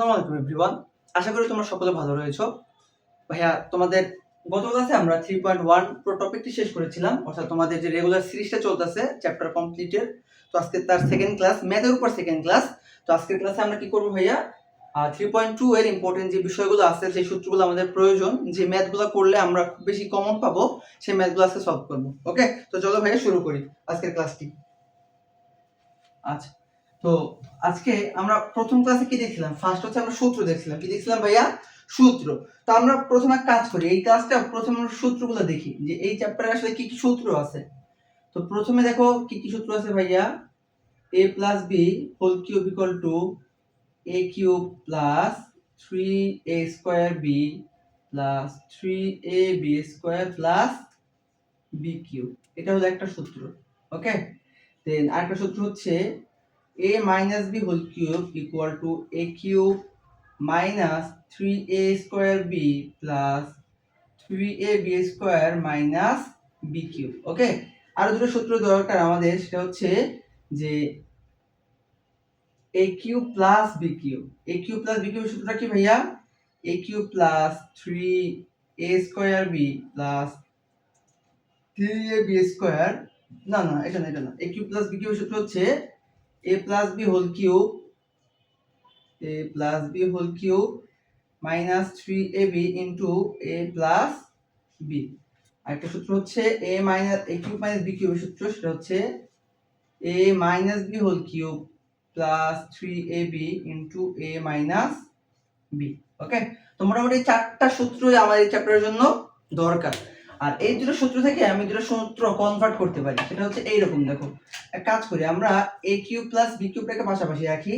আসসালামু আলাইকুম এভরিওয়ান আশা করি তোমরা সকলে ভালো রয়েছো। ভাইয়া, তোমাদের গত ক্লাসে আমরা থ্রি পয়েন্ট ওয়ান প্রো টপিকটি শেষ করেছিলাম। অর্থাৎ তোমাদের যে রেগুলার সিরিজটা চলতেছে চ্যাপ্টার কমপ্লিটের তো আজকে তার সেকেন্ড ক্লাস ম্যাথের উপর সেকেন্ড ক্লাস তো আজকের ক্লাসে আমরা কি করব ভাইয়া? থ্রি পয়েন্ট টু এর ইম্পর্টেন্ট যে বিষয়গুলো আছে, সেই সূত্রগুলো আমাদের প্রয়োজন। যে ম্যাথগুলো করলে আমরা খুব বেশি কমন পাবো, সেই ম্যাথগুলো আজকে সলভ করব। ওকে তো চলো ভাইয়া, শুরু করি আজকের ক্লাসটি আচ্ছা। তো আজকে আমরা প্রথম ক্লাসে কি দেখছিলাম? ফার্স্ট হচ্ছে আমরা সূত্র দেখছিলাম। কি দেখছিলাম ভাইয়া? সূত্র। তো আমরা প্রথমে কাজ করি, এই ক্লাসটা প্রথমে আমরা সূত্রগুলো দেখি, যে এই চ্যাপ্টারে আসলে কি কি সূত্র আছে? তো প্রথমে দেখো কি কি সূত্র আছে ভাইয়া? A plus B whole cube equal to A cube plus three A square B plus three A B square plus B cube এটা হলো একটা সূত্র ওকে দেন আরেকটা সূত্র হচ্ছে a minus b whole cube equal to a cube minus 3a square b plus 3ab square minus b cube ওকে আরও দুটো সূত্র দরকার আমাদের সেটা হচ্ছে যে a cube plus b cube a cube plus b cube সূত্রটা কি ভাইয়া a cube plus 3a square b plus 3ab square না না এটা না এটা না a cube plus b cube সূত্র হচ্ছে a plus b whole cube a plus b whole cube minus 3ab into a plus b আরেকটা সূত্র হচ্ছে a minus a cube minus b cube সূত্র সেটা হচ্ছে a minus b whole cube plus 3ab into a minus b ওকে তো মোটামুটি চারটা সূত্রই এই চ্যাপ্টারের জন্য দরকার আর এই দুটো সূত্র থেকে আমি দুটো সূত্র কনভার্ট করতে পারি। সেটা হচ্ছে এইরকম, দেখো। এক কাজ করি, আমরা এ কিউব প্লাস বি কিউবটাকে পাশাপাশি রাখি,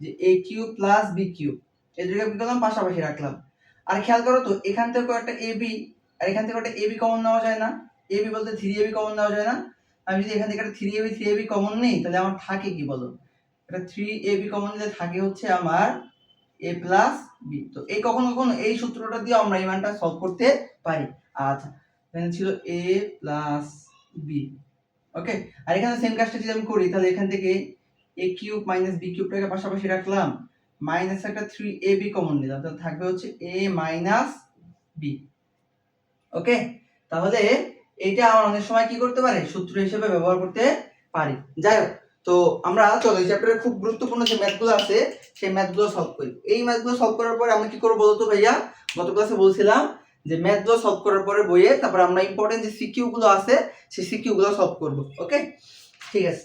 যে A cube plus B cube এই দুটোকে কি করলাম? পাশাপাশি রাখলাম। আর খেয়াল করো তো, এখান থেকে একটা এ বি আর এখান থেকে একটা এ বি কমন নেওয়া যায় না। এ বি বলতে থ্রি এ বি কমন নেওয়া যায় না। আমি যদি এখান থেকে একটা three A B three A B common নেই, তাহলে আমার থাকে কি বলো? এটা থ্রি এ বি কমন নিলে থাকে হচ্ছে আমার এ প্লাস বি তো এই কখনো কখনো এই সূত্রটা দিয়ে আমরা এই মানটা সলভ করতে পারি। আচ্ছা এখানে ছিল এ প্লাস বি ওকে আর এখানে সেম কাজটা যদি আমি করি, তাহলে এখান থেকে এ কিউব মাইনাস বি কিউবটাকে পাশাপাশি রাখলাম মাইনাস একটা থ্রি এ বি কমন নিলাম, তাহলে থাকবে হচ্ছে এ মাইনাস বি ওকে তাহলে এটা আমার অনেক সময় কি করতে পারে? সূত্র হিসেবে ব্যবহার করতে পারি। যাই হোক, তো আমরা চলো, এই চ্যাপ্টারে খুব গুরুত্বপূর্ণ যে ম্যাথগুলো আছে, সেই ম্যাথগুলো সলভ করি। এই ম্যাথগুলো সলভ করার পরে আমরা কি করব বলতো ভাইয়া? গত ক্লাসে বলছিলাম যে ম্যাথগুলো সলভ করার পরে বইয়ে তারপর আমরা ইম্পর্টেন্ট যে সিকিউগুলো আছে, সেই সিকিউ গুলো সলভ করব ওকে ঠিক আছে।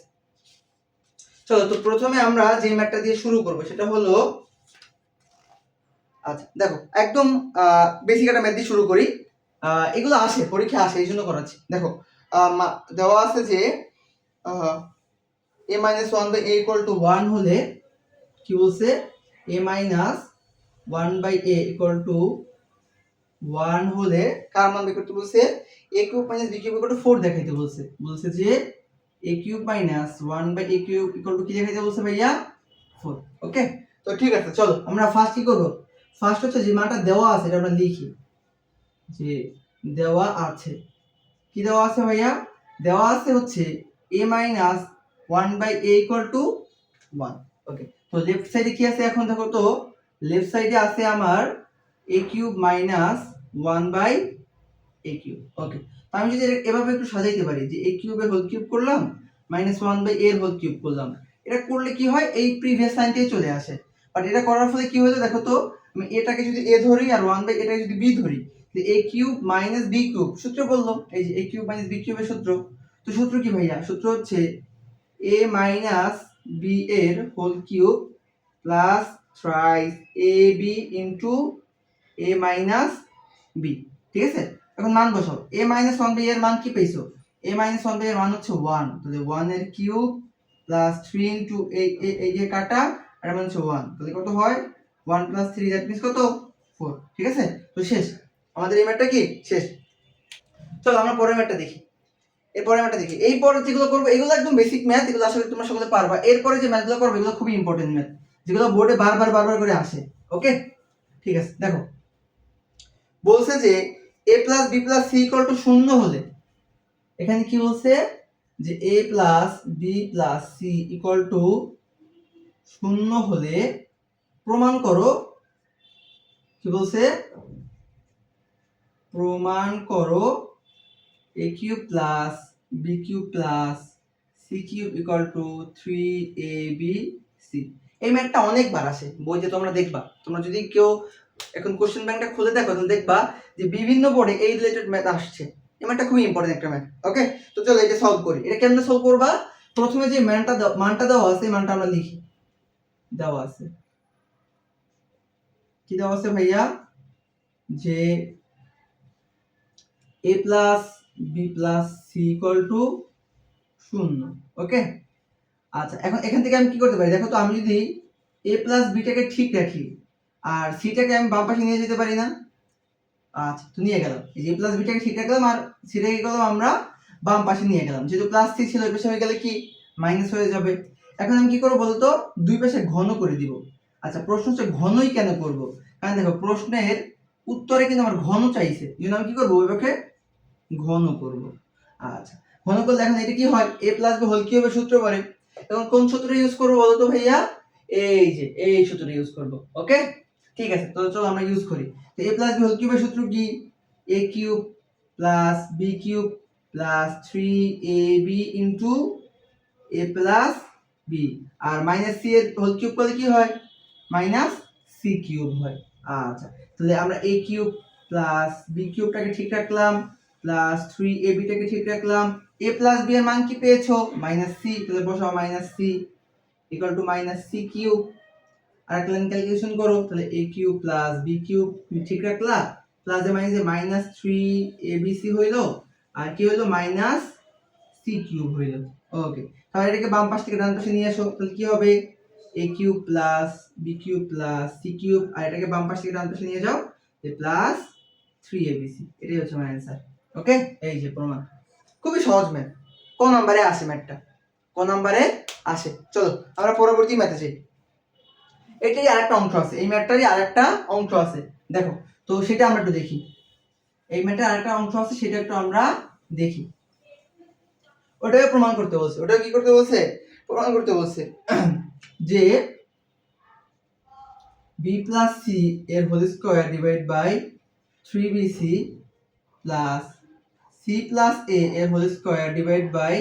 চলো, তো প্রথমে আমরা যে ম্যাথটা দিয়ে শুরু করব, সেটা হলো আচ্ছা দেখো, একদম বেসিক একটা ম্যাথ দিয়ে শুরু করি। এগুলো আসে, পরীক্ষা আসে, এই জন্য করাচ্ছি। দেখো দেওয়া আছে যে A minus one by A equal to one হলে কি বলছে? A minus one by A equal to one হলে কার মান বের করতে বলছে? A cube minus B cube equal to four দেখাইতে বলছে। বলছে যে A cube minus one by A cube equal to কি দেখাইতে বলছে ভাইয়া? ফোর ওকে তো ঠিক আছে, চলো, আমরা ফার্স্ট কি করব? ফার্স্ট হচ্ছে যে মানটা দেওয়া আছে, এটা আমরা লিখি। যে দেওয়া আছে। কি দেওয়া আছে ভাইয়া? দেওয়া আছে হচ্ছে A minus one by A equal to one okay তো লেফট সাইডে কি আছে এখন দেখো তো? লেফট সাইডে আছে আমার A cube minus one by A cube okay তো আমি যদি এভাবে একটু সাজাইতে পারি, যে এ কিউবের হোল কিউব করলাম মাইনাস ওয়ান বাই এর হোল কিউব করলাম। এটা করলে কি হয়? এই প্রিভিয়াস লাইনটাই চলে আসে। বাট এটা করার ফলে কি হতো দেখো তো, আমি এটাকে যদি এ ধরি আর ওয়ান বাই এটাকে যদি বি ধরি A cube minus B cube সূত্র বলল। এই যে এ কিউব মাইনাস বি কিউবের সূত্র। তো সূত্র কি ভাইয়া? সূত্র হচ্ছে এ মাইনাস বি এর whole cube plus thrice A B into A minus B ঠিক আছে? এখন মান বসাও। এ মাইনাস ওয়ান বাই এর মান কি পেয়েছ? এ মাইনাস ওয়ান বাই এর মান হচ্ছে ওয়ান তাহলে ওয়ানের কিউব প্লাস থ্রি ইন্টু এই এই যে কাটা, আর মান হচ্ছে ওয়ান তাহলে কত হয়? One plus three that means কত? ফোর ঠিক আছে? তো শেষ। আমাদের এই ম্যাটটা কি? শেষ। চলো আমরা পরের ম্যাটটা দেখি। এরপরে ম্যাটটা দেখি। এই পরে যেগুলো করব, এগুলো একদম বেসিক ম্যাথ এগুলো আসলে তোমরা সকলে পারবা। এরপরে যে ম্যাথগুলো করব, এগুলো খুবই ইম্পর্টেন্ট ম্যাথ যেগুলো বোর্ডে বারবার বারবার করে আসে। ওকে ঠিক আছে। দেখো। বলছে যে A plus B plus C equal to শূন্য হলে, এখানে কি বলছে? যে A plus B plus C equal to শূন্য হলে, প্রমাণ করো। কি বলছে? প্রমাণ করো A cube plus B cube plus C cube equal to three A B C এই ম্যাথটা অনেকবার আসে, বইতে তোমরা দেখবা। তোমরা যদি কেউ এখন কোশ্চেন ব্যাংকটা খুলে দেখো, তাহলে দেখবা যে বিভিন্ন বোর্ডে এই রিলেটেড ম্যাথ আসছে। এই ম্যাথটা খুবই ইম্পর্টেন্ট একটা ম্যাথ ওকে তো চলো এটা সলভ করি। এটা কেমনে সলভ করবা? প্রথমে যে মানটা মানটা দেওয়া আছে মানটা আমরা লিখি। দেওয়া আছে। কি দেওয়া আছে ভাইয়া? যে A plus B plus C equal to শূন্য ওকে আচ্ছা এখন এখান থেকে আমি কি করতে পারি? দেখো তো, আমি যদি এ প্লাস বিটাকে ঠিক রাখি আর সিটাকে আমি বাম পাশে নিয়ে যেতে পারি না। আচ্ছা তো নিয়ে গেলাম। এই যে প্লাস বিটাকে ঠিক রাখলাম আর সিটাকে গেলাম আমরা? বাম পাশে নিয়ে গেলাম। যেহেতু প্লাস সি ছিল ওই পাশে হয়ে গেলে কি? মাইনাস হয়ে যাবে। এখন আমি কি করব বলতো? দুই পাশে ঘন করে দিব। আচ্ছা প্রশ্ন হচ্ছে ঘনই কেন করব? কারণ দেখো, প্রশ্নের উত্তরে কিন্তু আমার ঘন চাইছে। এই জন্য আমি কি করব? ওই পক্ষে ঘন করব। আচ্ছা ঘন করলে এখন এটা কি হয়? এ প্লাস বি হোল কি হবে সূত্র পরে এখন কোন সূত্র ইউজ করব বলো তো ভাইয়া? এই যে, এই সূত্র ইউজ করব। ওকে ঠিক আছে, তো চলো আমরা ইউজ করি। তো এ প্লাস বি হোল কিউবের সূত্র কি? A cube plus B cube plus three A B into A plus B R minus C এর হোল কিউব করলে কি হয়? মাইনাস সি কিউব হয়। আচ্ছা তাহলে আমরা এ কিউব প্লাস বি কিউবটাকে ঠিক রাখলাম প্লাস থ্রি এ বিটাকে ঠিক রাখলাম। এ প্লাস বি এর মান কি পেয়েছ? মাইনাস সি তাহলে বসাও minus C equal to minus C cube আর একটা লাইন ক্যালকুলেশন করো, তাহলে A cube plus B cube ঠিক রাখলা? Plus A minus minus three A B C হইল, আর কি হইল? মাইনাস সি কিউব হইল। ওকে তাহলে এটাকে বাম পাশ থেকে ডান পাশে নিয়ে আসো, তাহলে কি হবে? A cube plus B cube plus C cube আর এটাকে বাম পাশ থেকে ডান পাশে নিয়ে যাও plus three A B C এটাই হচ্ছে আমার অ্যান্সার ওকে এই যে প্রমাণ। খুবই সহজ ম্যাথ ক নাম্বারে আসে ম্যাথটা ক নাম্বারে আসে। চলো, আমরা পরবর্তী ম্যাথে যাই। এটাই আরেকটা অংশ আছে। এই ম্যাথটারই আরেকটা অংশ আছে। দেখো, তো সেটা আমরা একটু দেখি। এই ম্যাথের আরেকটা অংশ আছে, সেটা একটু আমরা দেখি। ওটাকে প্রমাণ করতে বলছে। ওটা কি করতে বলছে? প্রমাণ করতে বলছে যে বি প্লাস সি এর whole square divide by three B C plus C plus A এর whole square divide by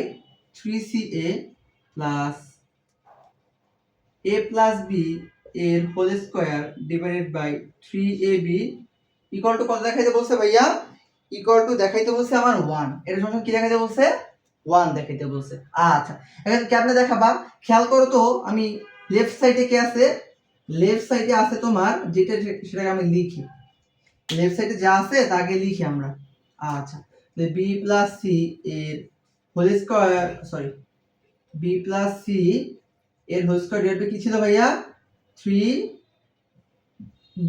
three C A plus A plus B এর whole square divided by three A B equal to কত দেখাইতে বলছে ভাইয়া? Equal to দেখাইতে বলছে আমার one এটা সঙ্গে কি দেখাইতে বলছে? ওয়ান দেখাইতে বলছে। আচ্ছা এখন কেমনে দেখাবা? খেয়াল করো তো, আমি লেফট সাইডে কে আছে? লেফট সাইডে আছে তোমার, যেটা সেটাকে আমি লিখি। লেফট সাইডে যা আছে, তাকে লিখি আমরা। আচ্ছা বি প্লাস সি এর whole square sorry B plus C এর হোল স্কোয়ার কি ছিল ভাইয়া? Three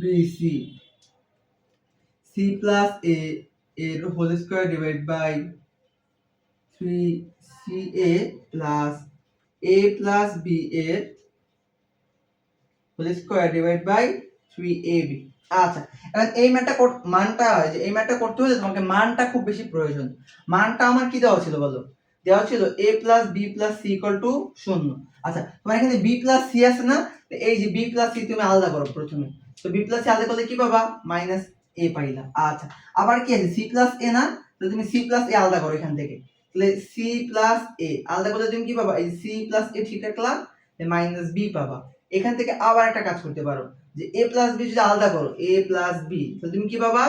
B C plus A এর whole square divide by three C A plus A plus B এর whole square divide by three A B আচ্ছা এখন এই ম্যাটটা মানটা যে এই ম্যাটটা করতে হলে তোমাকে মানটা খুব বেশি প্রয়োজন। মানটা আমার কি দেওয়া ছিল বলো? দেওয়া ছিল A plus B plus C equal to শূন্য। আচ্ছা তোমার এখানে বি প্লাস সি আছে না? এই যে বি প্লাস সি তুমি আলাদা করো প্রথমে। তো বি প্লাস সি আলাদা করলে কি পাবা? মাইনাস এ পাইলা। আচ্ছা আবার কি আছে? সি প্লাস এ না? তো তুমি সি প্লাস এ আলাদা করো এখান থেকে। তাহলে সি প্লাস এ আলাদা করলে তুমি কি পাবা? এই সি প্লাস এ ঠিক রাখলা মাইনাস বি পাবা। এখান থেকে আবার একটা কাজ করতে পারো, যে এ প্লাস বি যদি আলাদা করো এ প্লাস বি তাহলে তুমি কি পাবা?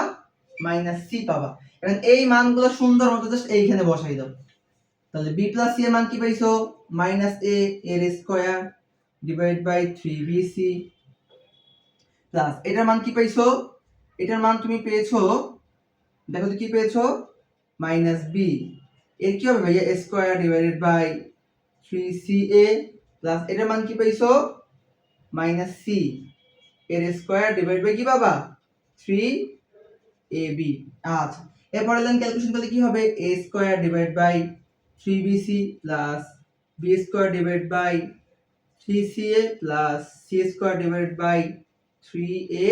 মাইনাস সি পাবা। এখন এই মানগুলো সুন্দর মতো জাস্ট এইখানে বসাই দাও। তাহলে বি প্লাস সি এর মান কি পাইছো? মাইনাস এ এর square divide by three B C plus এটার মান কি পাইছো এটার মান তুমি পেয়েছ, দেখো তো কি পেয়েছ? মাইনাস বি এর কি হবে ভাইয়া? Square divided by three C A plus এটার মান কি পাইছো মাইনাস সি এর স্কোয়ার ডিভাইড বাই কি পাবা? থ্রি এ বি আচ্ছা এরপরে লাইন ক্যালকুলেশন করলে কি হবে? A square divide by three B C plus B square divide by three C A plus C square divide by three A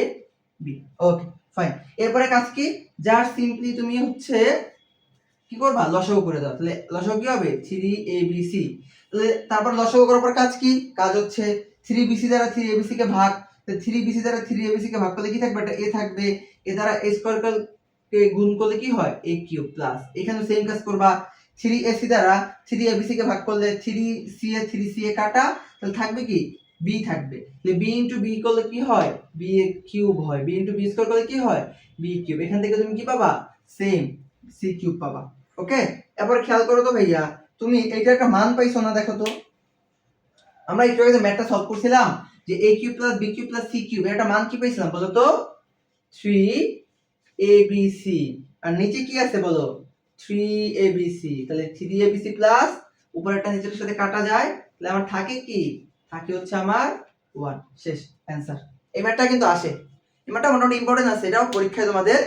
B okay fine এরপরে কাজ কি? যার সিম্পলি তুমি হচ্ছে কি করবা? লসাগু করে দাও। তাহলে লসাগু কি হবে? থ্রি এ বি সি তাহলে তারপর লসাগু করার পর কাজ কি? কাজ হচ্ছে থ্রি বি সি দ্বারা থ্রি এ বি সি কে ভাগ। থ্রি বিসি দ্বারা থ্রি এ বিসি কে ভাগ করলে কি থাকবে? এটা এ থাকবে। এ দ্বারা এ স্কোয়ার কে গুণ করলে কি হয়? এ কিউব প্লাস এখানে সেম কাজ করবা। থ্রি এসি দ্বারা থ্রি এ বিসি কে ভাগ করলে three C A, three C A কাটা, তাহলে থাকবে কি? বি থাকবে। বি ইন্টু বি করলে কি হয়? বি এ কিউব হয়। বি ইন্টু বি স্কোয়ার করলে কি হয়? বি কিউব এখান থেকে তুমি কি পাবা? সেম সি কিউব পাবা। ওকে এবার খেয়াল করো তো ভাইয়া, তুমি এইটা একটা মান পাইছো না দেখো তো? আমরা একটু আগে ম্যাথটা সলভ করছিলাম, যে A cube plus B cube plus C cube একটা মান কি পাইছিলাম বলো তো? থ্রি এ বি সি আর নিচে কি আছে বলো? থ্রি এ বি তাহলে three A B C plus উপরেরটা নিচের সাথে কাটা যায়, তাহলে আমার থাকে কি? থাকে হচ্ছে আমার ওয়ান শেষ অ্যান্সার এই ম্যাথটা কিন্তু আসে। এই ম্যাথটা মোটামুটি ইম্পর্টেন্ট আছে, এটাও পরীক্ষায় তোমাদের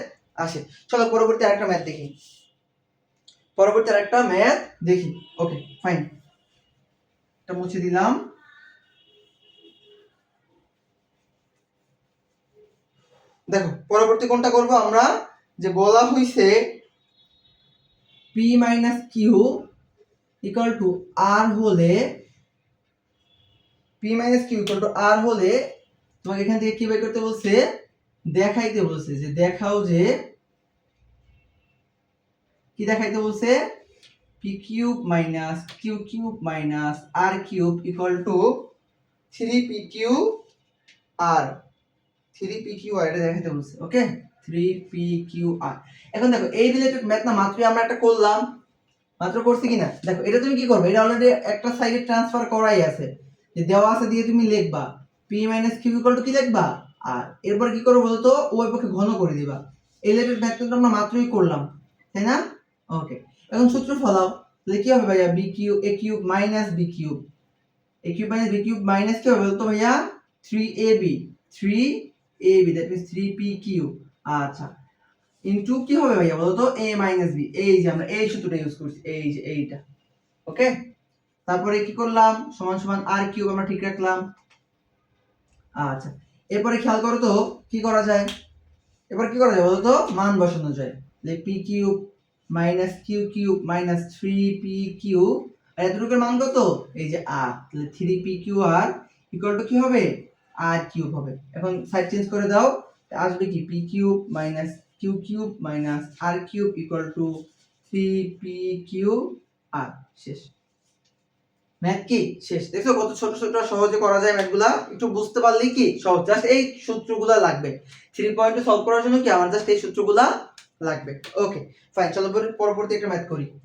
আসে। চলো পরবর্তী আরেকটা ম্যাথ দেখি। পরবর্তী আরেকটা ম্যাথ দেখি। ওকে ফাইন এটা মুছে দিলাম। দেখো, পরবর্তী কোনটা করব আমরা? যে বলা হইছে P minus Q equal to R হলে P minus Q equal to R হলে তোমাকে এখান থেকে কি বের করতে বলছে, দেখাইতে বলছে যে দেখাও যে, কি দেখাইতে বলছে? P cube minus Q cube minus R cube equal to three P Q R three P Q R এটা দেখাতে বলছে okay three P Q R এখন দেখো, এই রিলেটেড ম্যাথ না, মাত্রই আমরা একটা করলাম। মাত্র করছি কিনা? দেখো, এটা তুমি কি করবে? এটা অলরেডি একটা সাইডে ট্রান্সফার করাই আছে। যে দেওয়া আছে দিয়ে তুমি লিখবা। পি মাইনাস কিউ কি লিখবা? আর এরপর কি করব বলো তো ওই পক্ষে ঘন করে দিবা। এই রিলেটেড ম্যাথ কিন্তু আমরা মাত্রই করলাম। তাই না? ওকে এখন সূত্র ফলাও। তাহলে কি হবে ভাইয়া? B Q A cube minus B cube A cube minus B cube minus কি হবে বলতো ভাইয়া? Three A B three A B that means three P Q আচ্ছা। ইনটু কি হবে ভাইয়া বলো তো? এ মাইনাস বি এই যে আমরা এই সূত্রটা ইউজ করছি। এই যে এইটা। ওকে তারপরে কি করলাম? সমান সমান আর কিউব আমরা ঠিক রাখলাম। আচ্ছা। এরপরে খেয়াল করো তো, কি করা যায়? এবার কি করা যায় বলো তো? মান বসানো যায়। যে P cube minus Q cube minus three P Q R এতটুকুর মান কত? এই যে আর তাহলে three P Q R equal to কি হবে? আর কিউব হবে। এখন সাইড চেঞ্জ করে দাও। আসবে কি? P cube minus Q cube minus R cube equal to three P Q R শেষ। ম্যাথ কি? শেষ। দেখছ কত ছোট ছোট, সহজে করা যায় ম্যাথগুলা একটু বুঝতে পারলেই কি? সহজ। জাস্ট এই সূত্রগুলা লাগবে। থ্রি পয়েন্টে সলভ করার জন্য কি? আমার জাস্ট এই সূত্রগুলা লাগবে। ওকে ফাইন চলো পরে- পরবর্তী একটা ম্যাথ করি।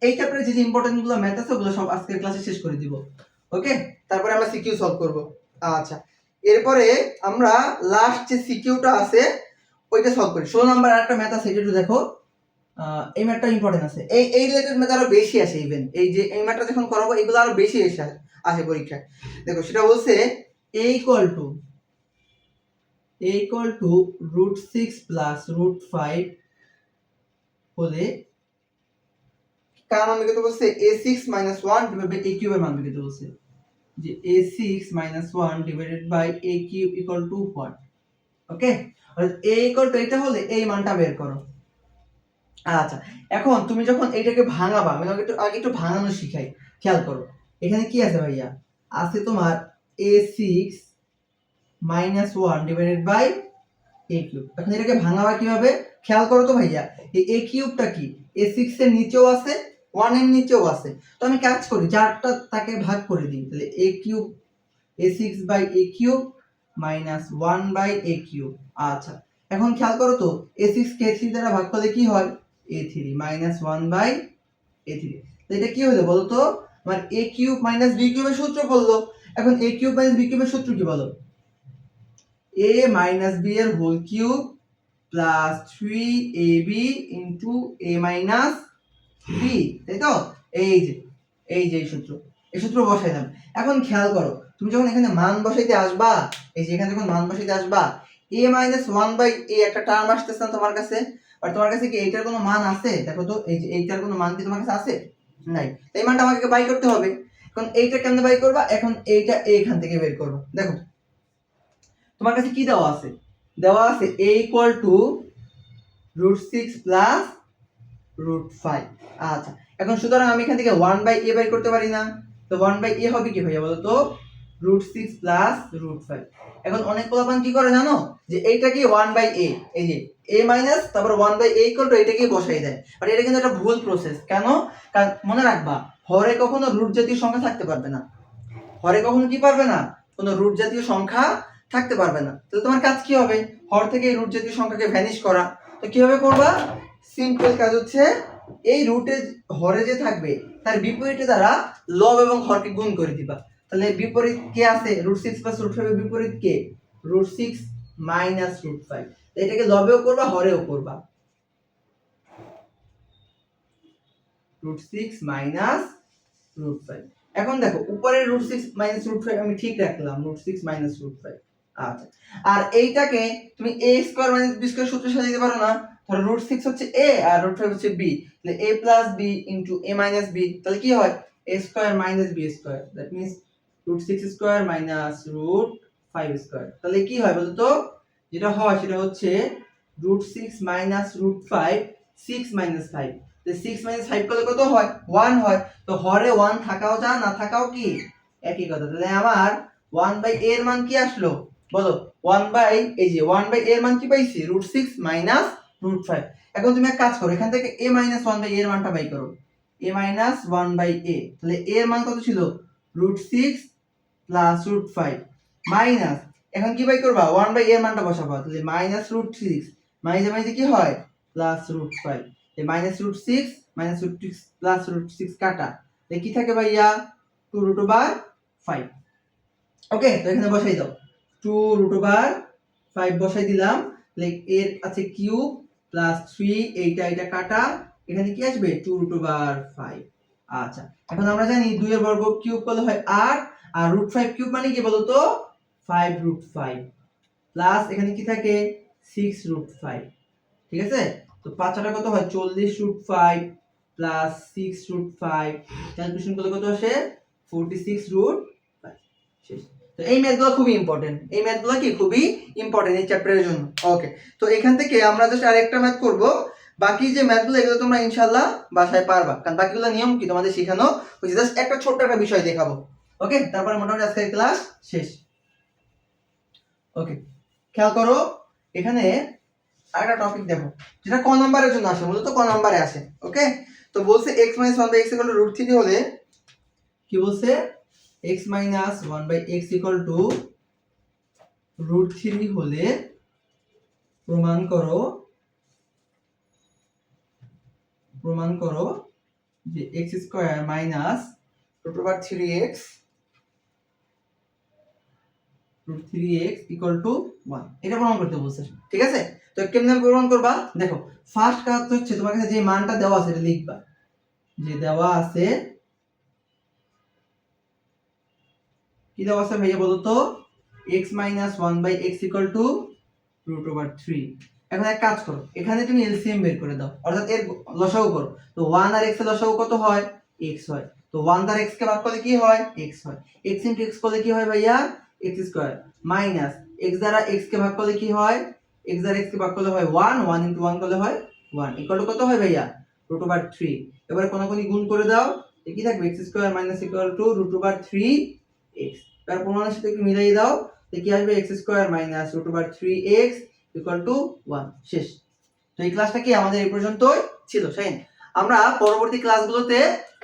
এই চ্যাপ্টারে যে যে ইম্পর্টেন্টগুলো ম্যাথ আছে, ওগুলো সব আজকের ক্লাসে শেষ করে দিব। ওকে তারপরে আমরা সিকিউ সলভ করব। আচ্ছা। এরপরে আমরা লাস্ট যে সিকিউটা আছে, ওইটা সলভ করি। ষোলো নাম্বার আরেকটা ম্যাথ আছে, এটা একটু দেখো। এই ম্যাথটা ইম্পর্টেন্ট আছে। এই এই রিলেটেড ম্যাথ আরও বেশি আসে ইভেন এই যে, এই ম্যাথটা যখন করাবো, এগুলো আরও বেশি এসে আসে পরীক্ষায়। দেখো, সেটা বলছে A equal to A equal to root six plus root five হলে কার মান বের করতে বলছে A six minus one divide by A কিউবের মান বের করতে বলছে। যে A six minus one divided by A cube equal to what okay A equal এটা হলে এই মানটা বের করো। আচ্ছা এখন তুমি যখন এইটাকে ভাঙাবা, আমি তোমাকে একটু, আগে একটু ভাঙানো শিখাই। খেয়াল করো, এখানে কি আছে ভাইয়া? আছে তোমার A six minus one divided by A cube এখন এটাকে ভাঙাবা কীভাবে? খেয়াল করো তো ভাইয়া, এই এ কিউবটা কি? এ সিক্স এর নিচেও আছে ওয়ানের নিচেও আছে। তো আমি কাজ করি চারটা তাকে ভাগ করে দিই। তাহলে A cube A six by A cube minus one by A cube আচ্ছা এখন খেয়াল করো তো এ সিক্স কে থ্রি দ্বারা ভাগ করলে কি হয়? A three minus one by A three তো এটা কি হলো বলো তো আমার এ কিউব মাইনাস বি কিউবের সূত্র বলল। এখন এ কিউব মাইনাস বি কিউবের সূত্র কি বলো? এ মাইনাস বি এর whole cube plus three A B into A minus B তাই তো? এই যে এই যে এই সূত্র এই সূত্র বসাইলাম এখন খেয়াল করো, তুমি যখন এখানে মান বসাইতে আসবা, এই যে এখানে যখন মান বসাইতে আসবা a minus one by a একটা টার্ম আসতেছে না তোমার কাছে? আর তোমার কাছে কি এইটার কোনো মান আছে? দেখো তো, এই যে এইটার কোনো মান কি তোমার কাছে আছে? নাই। এই মানটা আমাকে বাই করতে হবে। এখন এইটা কেমনে বাই করবা? এখন এইটা এইখান থেকে বের করব। দেখো, তোমার কাছে কি দেওয়া আছে? দেওয়া আছে a equal to root six plus root five আচ্ছা এখন সুতরাং আমি এখান থেকে ওয়ান বাই এ বাই করতে পারি না। তো ওয়ান বাই এ হবে কি ভাইয়া বলো তো? Root six plus root five এখন অনেক পোলাপান কি করে জানো? যে এইটা কি ওয়ান বাই এ এই যে এ মাইনাস তারপর one by a equal to এটাকে বসাই দেয়। বাট এটা কিন্তু একটা ভুল প্রসেস কেন? কারণ মনে রাখবা, হরে কখনো রুট জাতীয় সংখ্যা থাকতে পারবে না। হরে কখনো কি পারবে না? কোনো রুট জাতীয় সংখ্যা থাকতে পারবে না। তাহলে তোমার কাজ কি হবে? হর থেকে রুট জাতীয় সংখ্যাকে ভ্যানিশ করা। তো কীভাবে করবা? সিম্পল কাজ হচ্ছে এই রুটে হরে যে থাকবে, তার বিপরীতে দ্বারা লব এবং হরকে গুণ করে দিবা। তাহলে বিপরীত কে আছে? রুট সিক্স প্লাস রুট ফাইভের বিপরীত কে? Root six minus root five এটাকে লবেও করবা, হরেও করবা। Root six minus root five এখন দেখো, উপরের root six minus root five আমি ঠিক রাখলাম root six minus root five আচ্ছা। আর এইটাকে তুমি a square minus b square সূত্রে দিতে পারো না। ধরো রুট সিক্স হচ্ছে এ আর রুট ফাইভ হচ্ছে বি তাহলে a plus b into a minus b তাহলে কি হয়? A square minus b square that means root six square minus root five square তাহলে কি হয় বলতো? যেটা হয় সেটা হচ্ছে root six minus root five six minus five six minus five করলে কত হয়? ওয়ান হয়। তো হরে ওয়ান থাকাও যা না থাকাও কি? একই কথা। তাহলে আমার ওয়ান বাই এর মান কি আসলো? বলো ওয়ান বাই এই যে ওয়ান বাই এর মান কি পাইছি? Root six minus root five এখন তুমি এক কাজ করো, এখান থেকে এ মাইনাস ওয়ান বাই এর মানটা বাই করো। A minus one by a তাহলে এর মান কত ছিল? Root six plus root five minus এখন কি বাই করবা? ওয়ান বাই এর মানটা বসাবা। তাহলে মাইনাস রুট সিক্স মাইনাসে মাইনাসে কি হয়? Plus root five minus root six minus root six plus root six কাটা। তাহলে কি থাকে ভাইয়া? Two root over five okay তো এখানে বসাই দাও। টু রুট ওভার ফাইভ বসাই দিলাম। লাইক এর আছে কিউব প্লাস থ্রি এইটা এটা কাটা, এখানে কি আসবে? টু রুট ওভার ফাইভ আচ্ছা এখন আমরা জানি দুইয়ের বর্গ কিউব করলে হয় আট, আর রুট ফাইভ কিউব মানে কি বলতো? ফাইভ রুট ফাইভ প্লাস এখানে কি থাকে? সিক্স রুট ফাইভ ঠিক আছে? তো পাঁচটা কত হয়? চল্লিশ root five plus six root five calculation করলে কত আসে? ফোরটি সিক্স রুট ফাইভ শেষ। তো এই ম্যাথগুলো খুবই ইম্পর্টেন্ট এই ম্যাথগুলো কি? খুবই ইম্পর্টেন্ট এই চ্যাপ্টারের জন্য। ওকে তো এখান থেকে আমরা জাস্ট আরেকটা ম্যাথ করব। বাকি যে ম্যাথগুলো এগুলো তোমরা ইনশাল্লাহ বাসায় পারবা। কারণ বাকিগুলো নিয়ম কি? তোমাদের শেখানো হচ্ছে জাস্ট একটা ছোট্ট একটা বিষয় দেখাবো। ওকে তারপরে মোটামুটি আজকের ক্লাস শেষ। ওকে খেয়াল করো, এখানে আরেকটা টপিক দেখো। যেটা ক নাম্বারের জন্য আসে, মূলত ক নাম্বারে আসে। ওকে তো বলছে x minus one by x root three হলে কি বলছে? X minus one by x equal to root three হলে প্রমাণ করো প্রমাণ করো যে x square minus root over three x root three x equal to one এটা প্রমাণ করতে বলছে, ঠিক আছে? তো কেমনে প্রমাণ করবা? দেখো ফার্স্ট কাজ হচ্ছে তোমার কাছে যে মানটা দেওয়া আছে, এটা লিখবা। যে দেওয়া আছে কি দেওয়া আছে ভাইয়া বলো তো x minus one by x equal to root over three এখন এক কাজ করো, এখানে তুমি এলসিএম বের করে দাও, অর্থাৎ এর লসাগু করো। তো ওয়ান আর এক্সের লসাগু কত হয়? এক্স হয়। তো ওয়ান দ্বারা এক্স কে ভাগ করলে কি হয়? এক্স হয়। এক্স ইন্টু এক্স করলে কি হয় ভাইয়া? এক্স স্কোয়ার মাইনাস এক্স দ্বারা এক্স কে ভাগ করলে কি হয়? এক্স দ্বারা এক্স কে ভাগ করলে হয় ওয়ান ওয়ান ইন্টু ওয়ান করলে হয় ওয়ান ইকুয়াল কত হয় ভাইয়া? রুট ওভার থ্রি এবারে কোনো কোনো গুণ করে দাও। কি থাকবে? X square minus equal to root over three x তার প্রমাণের সাথে একটু মিলিয়ে দাও তো কি আসবে x square minus root over three x equal to one শেষ। তো এই ক্লাসটা কি আমাদের এই পর্যন্তই ছিল শাইন আমরা পরবর্তী ক্লাসগুলোতে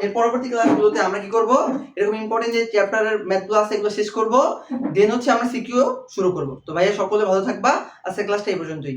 এর পরবর্তী ক্লাসগুলোতে আমরা কি করব? এরকম ইম্পর্টেন্ট যে চ্যাপ্টারের ম্যাথগুলো আছে এগুলো শেষ করব দেন হচ্ছে আমরা সিকিউ শুরু করব। তো ভাইয়া, সকলে ভালো থাকবা। আজকের ক্লাসটা এই পর্যন্তই।